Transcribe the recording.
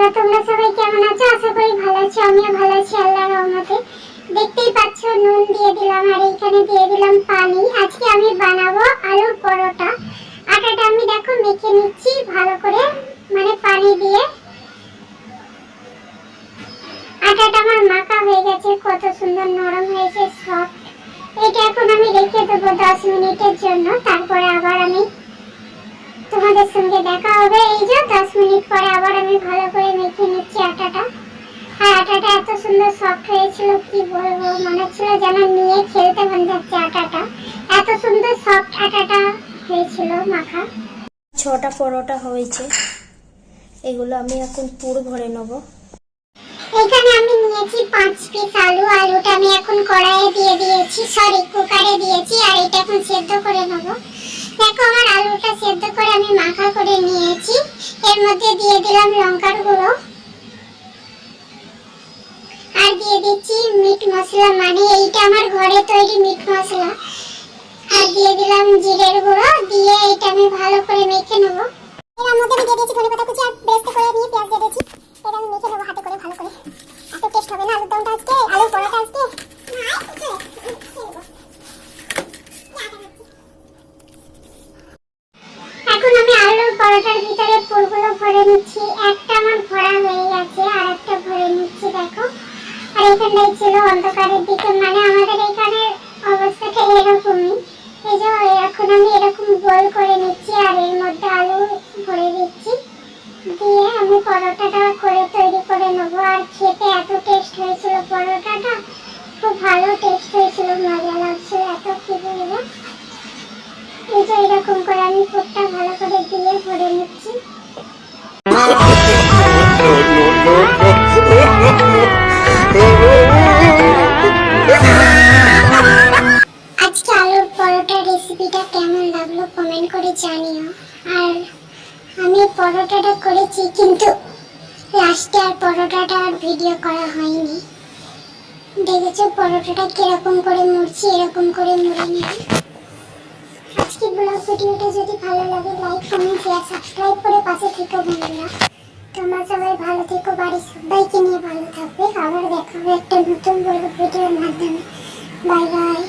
বন্ধুরা, তোমরা সবাই কেমন আছো? আশা করি ভালো আছো। আমিও ভালো আছি, আল্লাহর রহমতে। দেখতেই পাচ্ছ, নুন দিয়ে দিলাম আর এইখানে দিয়ে দিলাম পানি। আজকে আমি বানাবো আলুর পরোটা। আটাটা আমি দেখো মেখে নিচ্ছি ভালো করে মানে পানি দিয়ে। আটাটা আমার মাখা হয়ে গেছে, কত সুন্দর নরম হয়েছে সফট এটা এখন আমি রেখে দেবো দশ মিনিটের জন্য। তারপরে আবার আমি তোমাদের সঙ্গে দেখা হবে। এই যে দশ মিনিট পরে সফট হয়েছিল কি বলব? মনে হচ্ছিল যেন নিয়ে খেলতে মন যাচ্ছে আটাটা। এত সুন্দর সফট আটাটা হয়েছিল মাখা। ছটা পরোটা হয়েছে। এগুলো আমি এখন পুর ভরে নেব। এখানে আমি নিয়েছি পাঁচ পিস আলু। আলুটা আমি এখন কড়াইয়ে দিয়ে দিয়েছি সরি কুকারে দিয়েছি আর এটা এখন সেদ্ধ করে নেব। দেখো আমার আলুটা সেদ্ধ করে আমি মাখা করে নিয়েছি। এর মধ্যে দিয়ে দিলাম লঙ্কার গুঁড়ো। আর দিয়ে দিচ্ছি মিট মশলা। মানে এইটা আমার ঘরে তৈরি মিট মশলা। আর দিয়ে দিলাম জিরের গুঁড়ো। দিয়ে এটা আমি ভালো করে মেখে নেব। এর মধ্যে আমি দিয়ে দিয়েছি ধনেপাতা কুচি আর বেরেস্তা করে নিয়ে পেঁয়াজ দিয়ে দিয়েছি। এটা আমি মেখে নেব হাতে করে ভালো করে। এত টেস্ট হবে না আলুর দমটা আজকে আলুর পরোটা আজকে? এখন আমি আলুর পরোটার ভিতরে পুরগুলো ভরে নিচ্ছি। একটা আমার ভরা হয়ে গেছে আর একটা ভরে নিচ্ছি দেখো এখানটাই ছিল অন্ধকারের দিকে মানে আমাদের এখানে অবস্থাটা এরকমই। এই যে এখন আমি এরকম গোল করে নিচ্ছি আর এর মধ্যে আলু ভরে দিচ্ছি। দিয়ে আমি পরোটাটা করে তৈরি করে নেব। আর খেতে এত টেস্ট হয়েছিল পরোটাটা, খুব ভালো টেস্ট হয়েছিল, মজা লাগছিল এত, কি বলব? এই যে এরকম করে আমি পুরটা ভালো করে লাগল কমেন্ট করে জানিও। আর আমি পরোটাটা করেছি, কিন্তু লাস্টে আর পরোটাটা আর ভিডিও করা হয়নি। দেখেছ পরোটাটা কীরকম করে মুড়ছি, এরকম করে মুড়ে নেবে। আজকে ব্লগ ভিডিওটা যদি ভালো লাগে লাইক কমেন্ট শেয়ার সাবস্ক্রাইব করে পাশে থেকো বন্ধুরা। তোমরা সবাই ভালো থেকো, বাড়ির সবাইকে নিয়ে ভালো থাকবে। আবার দেখা একটা নতুন ব্লগ ভিডিওর মাধ্যমে। Bye bye